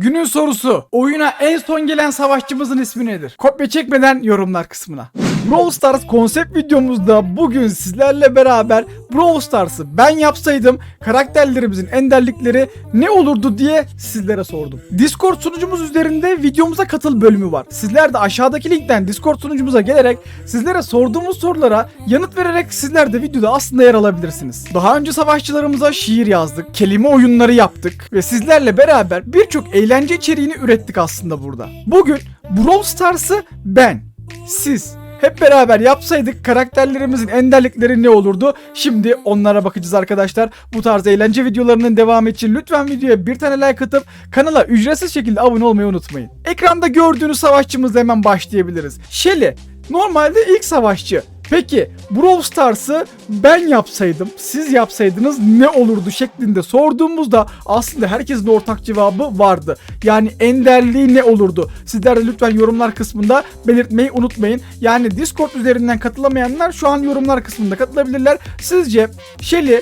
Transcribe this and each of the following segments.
Günün sorusu. Oyuna en son gelen savaşçımızın ismi nedir? Kopya çekmeden yorumlar kısmına. Brawl Stars konsept videomuzda bugün sizlerle beraber Brawl Stars'ı ben yapsaydım karakterlerimizin enderlikleri ne olurdu diye sizlere sordum. Discord sunucumuz üzerinde videomuza katıl bölümü var. Sizler de aşağıdaki linkten Discord sunucumuza gelerek sizlere sorduğumuz sorulara yanıt vererek sizler de videoda aslında yer alabilirsiniz. Daha önce savaşçılarımıza şiir yazdık, kelime oyunları yaptık ve sizlerle beraber birçok eğlence içeriğini ürettik aslında burada. Bugün Brawl Stars'ı ben, siz hep beraber yapsaydık karakterlerimizin enderlikleri ne olurdu? Şimdi onlara bakacağız arkadaşlar. Bu tarz eğlence videolarının devamı için lütfen videoya bir tane like atıp kanala ücretsiz şekilde abone olmayı unutmayın. Ekranda gördüğünüz savaşçımızla hemen başlayabiliriz. Shelly normalde ilk savaşçı. Peki Brawl Stars'ı ben yapsaydım, siz yapsaydınız ne olurdu şeklinde sorduğumuzda aslında herkesin ortak cevabı vardı. Yani enderliği ne olurdu? Sizler de lütfen yorumlar kısmında belirtmeyi unutmayın. Yani Discord üzerinden katılamayanlar şu an yorumlar kısmında katılabilirler. Sizce Shelly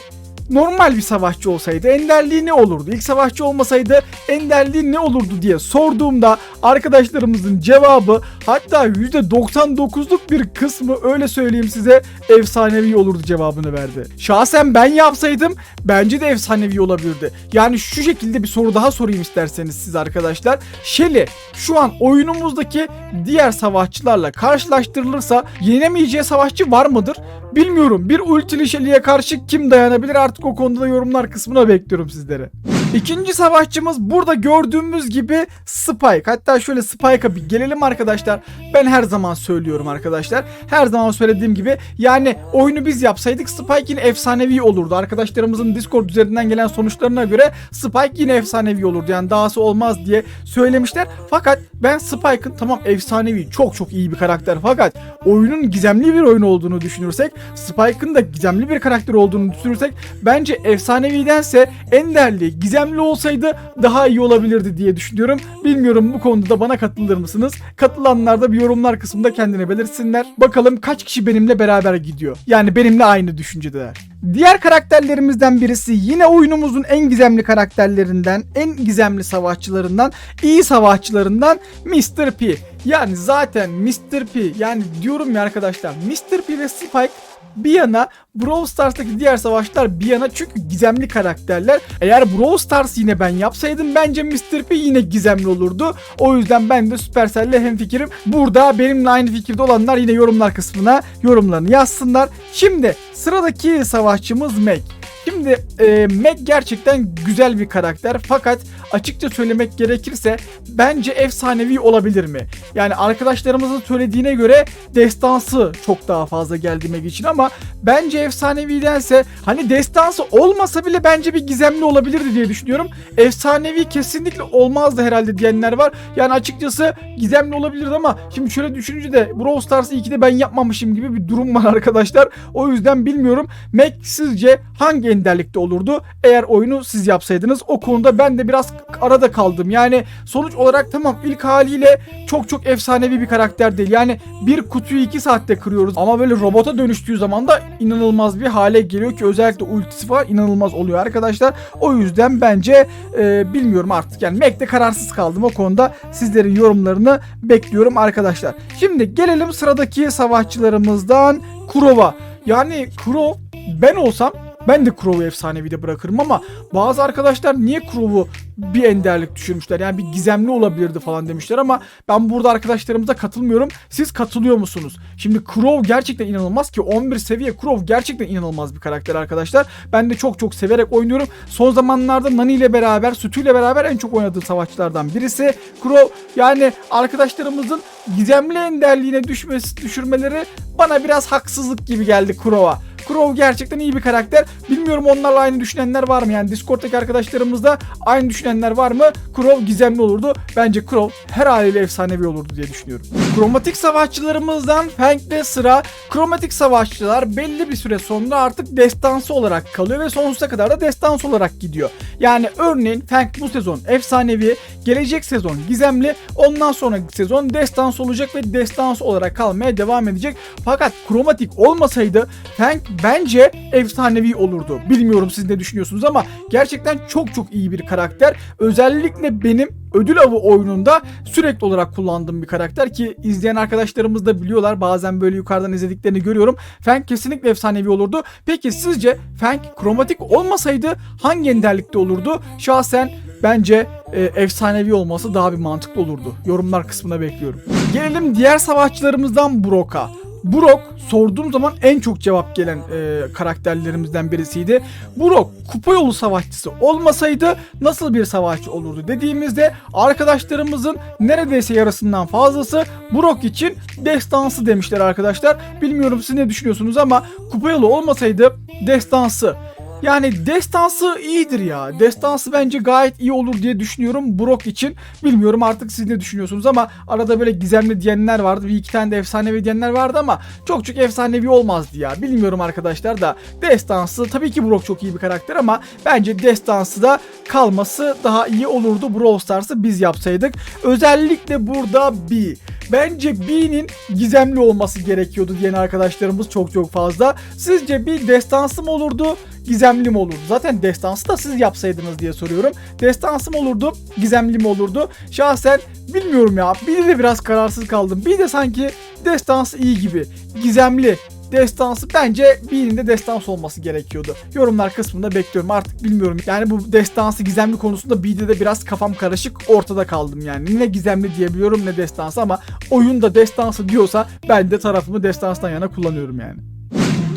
normal bir savaşçı olsaydı enderliği ne olurdu? İlk savaşçı olmasaydı enderliği ne olurdu diye sorduğumda arkadaşlarımızın cevabı hatta %99'luk bir kısmı öyle söyleyeyim size efsanevi olurdu cevabını verdi. Şahsen ben yapsaydım bence de efsanevi olabilirdi. Yani şu şekilde bir soru daha sorayım isterseniz siz arkadaşlar. Shelly şu an oyunumuzdaki diğer savaşçılarla karşılaştırılırsa yenemeyeceği savaşçı var mıdır? Bilmiyorum. Bir ultili Shelly'e karşı kim dayanabilir artık o konuda da yorumlar kısmına bekliyorum sizlere. İkinci savaşçımız burada gördüğümüz gibi Spike. Hatta şöyle Spike'a bir gelelim arkadaşlar. Ben her zaman söylüyorum arkadaşlar. Her zaman söylediğim gibi yani oyunu biz yapsaydık Spike yine efsanevi olurdu. Arkadaşlarımızın Discord üzerinden gelen sonuçlarına göre Spike yine efsanevi olurdu. Yani dahası olmaz diye söylemişler. Fakat ben Spike'ın tamam efsanevi çok çok iyi bir karakter fakat oyunun gizemli bir oyun olduğunu düşünürsek Spike'ın da gizemli bir karakter olduğunu düşünürsek bence efsanevidense enderli, gizemli olsaydı daha iyi olabilirdi diye düşünüyorum. Bilmiyorum bu konuda da bana katılır mısınız? Katılanlar da bir yorumlar kısmında kendine belirsinler. Bakalım kaç kişi benimle beraber gidiyor. Yani benimle aynı düşüncedeler. Diğer karakterlerimizden birisi yine oyunumuzun en gizemli karakterlerinden, en gizemli savaşçılarından, iyi savaşçılarından Mr. P. Yani zaten Mr. P yani diyorum ya arkadaşlar Mr. P ve Spike bir yana Brawl Stars'taki diğer savaşlar bir yana çünkü gizemli karakterler. Eğer Brawl Stars yine ben yapsaydım bence Mr. P yine gizemli olurdu. O yüzden ben de Supercell'le hemfikirim. Burada benimle aynı fikirde olanlar yine yorumlar kısmına yorumlarını yazsınlar. Şimdi sıradaki savaşçımız Meg. Şimdi e, Meg gerçekten güzel bir karakter fakat açıkça söylemek gerekirse bence efsanevi olabilir mi? Yani arkadaşlarımızın söylediğine göre destansı çok daha fazla geldi Meg için ama bence efsanevidense hani destansı olmasa bile bence bir gizemli olabilirdi diye düşünüyorum. Efsanevi kesinlikle olmazdı herhalde diyenler var. Yani açıkçası gizemli olabilirdi ama şimdi şöyle düşününce de Brawl Stars'ı 2'de ben yapmamışım gibi bir durum var arkadaşlar. O yüzden bilmiyorum. Meg sizce hangi enderlikte olurdu? Eğer oyunu siz yapsaydınız o konuda ben de biraz arada kaldım. Yani sonuç olarak tamam ilk haliyle çok çok efsanevi bir karakter değil. Yani bir kutuyu 2 saatte kırıyoruz ama böyle robota dönüştüğü zaman da inanılmaz bir hale geliyor ki özellikle ultisi var inanılmaz oluyor arkadaşlar. O yüzden bence e, bilmiyorum artık yani Mac'te kararsız kaldım o konuda. Sizlerin yorumlarını bekliyorum arkadaşlar. Şimdi gelelim sıradaki savaşçılarımızdan Kurova. Yani Kurov ben olsam ben de Crow'u efsanevi bırakırım ama bazı arkadaşlar niye Crow'u bir enderlik düşürmüşler? Yani bir gizemli olabilirdi falan demişler ama ben burada arkadaşlarımıza katılmıyorum. Siz katılıyor musunuz? Şimdi Crow gerçekten inanılmaz ki 11 seviye Crow gerçekten inanılmaz bir karakter arkadaşlar. Ben de çok çok severek oynuyorum. Son zamanlarda Nani ile beraber, Sütü ile beraber en çok oynadığım savaşçılardan birisi. Crow yani arkadaşlarımızın gizemli enderliğine düşmesi, düşürmeleri bana biraz haksızlık gibi geldi Crow'a. Crow gerçekten iyi bir karakter. Bilmiyorum onlarla aynı düşünenler var mı? Yani Discord'daki arkadaşlarımızda aynı düşünenler var mı? Crow gizemli olurdu. Bence Crow her haliyle efsanevi olurdu diye düşünüyorum. Kromatik savaşçılarımızdan Fang'de sıra. Kromatik savaşçılar belli bir süre sonra artık destansı olarak kalıyor ve sonsuza kadar da destansı olarak gidiyor. Yani örneğin Fang bu sezon efsanevi, gelecek sezon gizemli, ondan sonraki sezon destansı olacak ve destansı olarak kalmaya devam edecek. Fakat kromatik olmasaydı Fang bence efsanevi olurdu. Bilmiyorum siz ne düşünüyorsunuz ama gerçekten çok çok iyi bir karakter. Özellikle benim ödül avı oyununda sürekli olarak kullandığım bir karakter ki izleyen arkadaşlarımız da biliyorlar. Bazen böyle yukarıdan izlediklerini görüyorum. Fang kesinlikle efsanevi olurdu. Peki sizce Fang kromatik olmasaydı hangi enderlikte olurdu? Şahsen bence e, efsanevi olması daha bir mantıklı olurdu. Yorumlar kısmına bekliyorum. Gelelim diğer savaşçılarımızdan Brock'a. Brock sorduğum zaman en çok cevap gelen e, karakterlerimizden birisiydi. Brock kupa yolu savaşçısı olmasaydı nasıl bir savaşçı olurdu dediğimizde arkadaşlarımızın neredeyse yarısından fazlası Brock için destansı demişler arkadaşlar. Bilmiyorum siz ne düşünüyorsunuz ama kupa yolu olmasaydı destansı yani destansı iyidir ya. Destansı bence gayet iyi olur diye düşünüyorum Brock için. Bilmiyorum artık siz ne düşünüyorsunuz ama arada böyle gizemli diyenler vardı. Bir iki tane de efsanevi diyenler vardı ama çok çok efsanevi olmazdı ya. Bilmiyorum arkadaşlar da destansı tabii ki Brock çok iyi bir karakter ama bence destansı da kalması daha iyi olurdu Brawl Stars'ı biz yapsaydık. Özellikle burada bir Bence B'nin gizemli olması gerekiyordu diyen arkadaşlarımız çok çok fazla. Sizce bir destansı mı olurdu, gizemli mi olurdu? Zaten destansı da siz yapsaydınız diye soruyorum. Destansı mı olurdu, gizemli mi olurdu? Şahsen bilmiyorum ya. Bir de biraz kararsız kaldım. Bir de sanki destansı iyi gibi. Gizemli destansı bence birinin de destansı olması gerekiyordu. Yorumlar kısmında bekliyorum artık bilmiyorum. Yani bu destansı gizemli konusunda B'de de biraz kafam karışık ortada kaldım yani. Ne gizemli diyebiliyorum ne destansı ama oyunda destansı diyorsa ben de tarafımı destanstan yana kullanıyorum yani.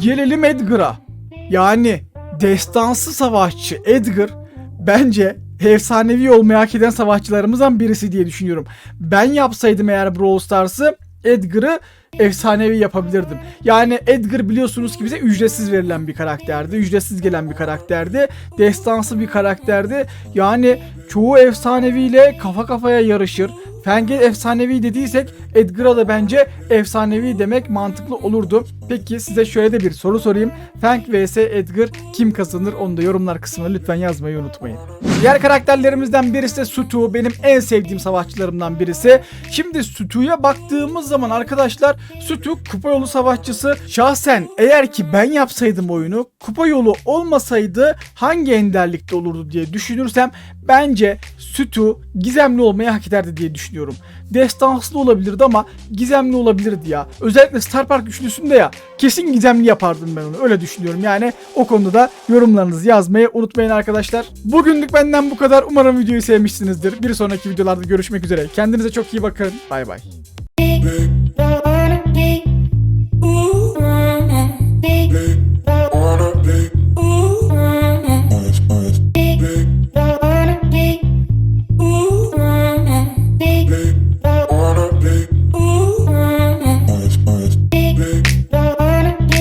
Gelelim Edgar'a. Yani destansı savaşçı Edgar bence efsanevi olmayı hak eden savaşçılarımızdan birisi diye düşünüyorum. Ben yapsaydım eğer Brawl Stars'ı Edgar'ı efsanevi yapabilirdim. Yani Edgar biliyorsunuz ki bize ücretsiz verilen bir karakterdi. Ücretsiz gelen bir karakterdi. Destansı bir karakterdi. Yani çoğu efsaneviyle kafa kafaya yarışır. Feng'e efsanevi dediysek Edgar'a da bence efsanevi demek mantıklı olurdu. Peki size şöyle de bir soru sorayım. Feng vs Edgar kim kazanır onu da yorumlar kısmına lütfen yazmayı unutmayın. Diğer karakterlerimizden birisi de Sutu. Benim en sevdiğim savaşçılarımdan birisi. Şimdi Sutu'ya baktığımız zaman arkadaşlar Sutu kupa yolu savaşçısı. Şahsen eğer ki ben yapsaydım oyunu kupa yolu olmasaydı hangi enderlikte olurdu diye düşünürsem bence Sutu gizemli olmayı hak ederdi diye düşünüyorum. Destanslı olabilirdi ama gizemli olabilirdi ya. Özellikle Star Park üçlüsünde ya kesin gizemli yapardım ben onu öyle düşünüyorum. Yani o konuda da yorumlarınızı yazmayı unutmayın arkadaşlar. Bugünlük benden bu kadar. Umarım videoyu sevmişsinizdir. Bir sonraki videolarda görüşmek üzere. Kendinize çok iyi bakın. Bay bay.